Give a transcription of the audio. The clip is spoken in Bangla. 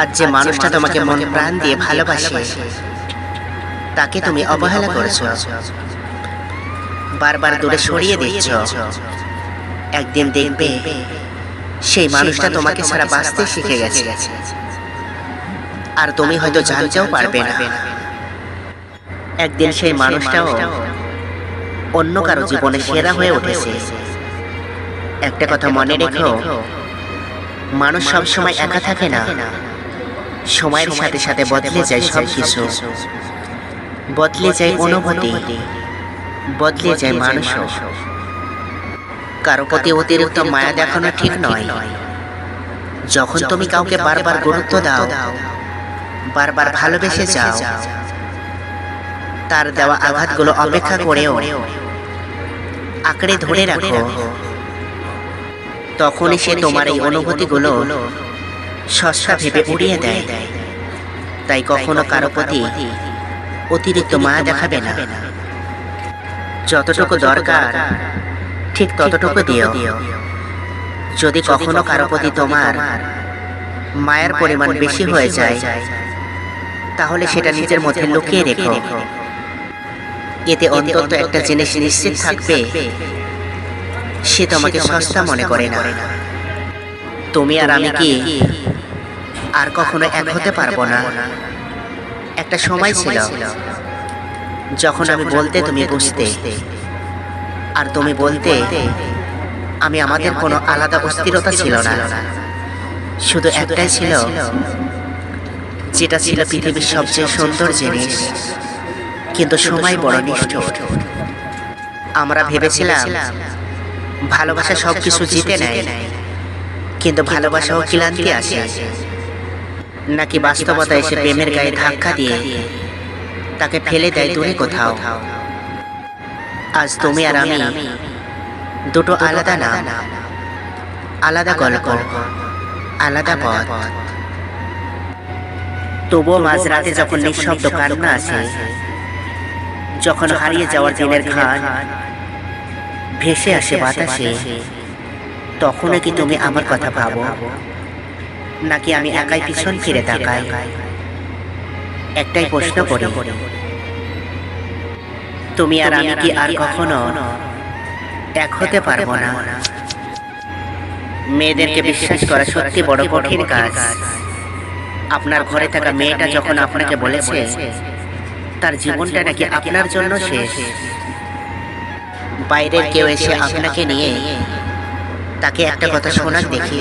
আজ যে মানুষটা তোমাকে মন প্রাণ দিয়ে ভালোবাসে তাকে তুমি অবহেলা করেছ। বারবার দূরে সরিয়ে দিচ্ছ একদিন দেখবে সেই মানুষটা তোমাকে ছাড়া বাঁচতে শিখে গেছে। আর তুমি হয়তো জানতেও পারবে না। একদিন সেই মানুষটাও অন্য কারও জীবনে সেরা হয়ে উঠেছে। একটা কথা মনে রেখো মানুষ সব সময় একা থাকে না। সময়ের সাথে সাথে বদলে যায় সব কিছু বদলে যায় অনুভূতি। বদলে যায় মানুষও কারও প্রতি অতিরিক্ত মায়া দেখানো ঠিক নয়। যখন তুমি কাউকে বারবার গুরুত্ব দাও বারবার ভালোবেসে যাও তার দেওয়া আঘাতগুলো অপেক্ষা করেও আঁকড়ে ধরে রাখো। তখনই সে তোমার এই অনুভূতিগুলো সস্তা ভেবে উড়িয়ে দেয়। তাই কখনো কারও প্রতি অতিরিক্ত মায়া দেখাবে না। যতটুকু দরকার ঠিক ততটুকু দিও। যদি কখনো কারও প্রতি তোমার মায়ের পরিমাণ বেশি হয়ে যায় তাহলে সেটা নিজের মধ্যে লুকিয়ে রেখো। এতে অন্তত একটা জিনিস নিশ্চিত থাকবে। সে তোমাকে সস্তা মনে করে না। তুমি আর আমি কি? আর কখনো এক হতে পারব না। একটা সময় ছিল যখন আমি বলতে তুমি বুঝতে। আর তুমি বলতে আমি আমাদের কোনো আলাদা অস্থিরতা ছিল না। শুধু একটাই ছিল যেটা ছিল পৃথিবীর সবচেয়ে সুন্দর জিনিস। কিন্তু সময় বড় নিষ্ঠুর। আমরা ভেবেছিলাম ভালোবাসা সব কিছু জিতে নেয়। কিন্তু ভালোবাসাও ক্লান্তি আসে। নাকি বাস্তবতা এসে প্রেমের গায়ে ধাক্কা দিয়ে তাকে ফেলে দেয় দূরে কোথাও। আজ তুমি আর আমি দুটো আলাদা নাম, আলাদা গল্প, আলাদা পথ। তবুও মাঝরাতে যখন নিঃশব্দ কান্না আসে, যখন হারিয়ে যাওয়ার দিনের ঘাট ভেসে আসে বাতাসে তখনও কি তুমি আমার কথা ভাবো? নাকি আমি একাই পিছন ফিরে তাকাই? একটাই প্রশ্ন করি। তুমি আর আমি কি আর কখনো এক হতে পারব না? মেয়েদেরকে বিশ্বাস করা সত্যি বড় কঠিন কাজ। আপনার ঘরে থাকা মেয়েটা যখন আপনাকে বলেছে তার জীবনটা নাকি আপনার জন্য শেষ। বাইরের কেউ এসে আপনাকে নিয়ে তাকে একটা কথা শোনাক দেখি।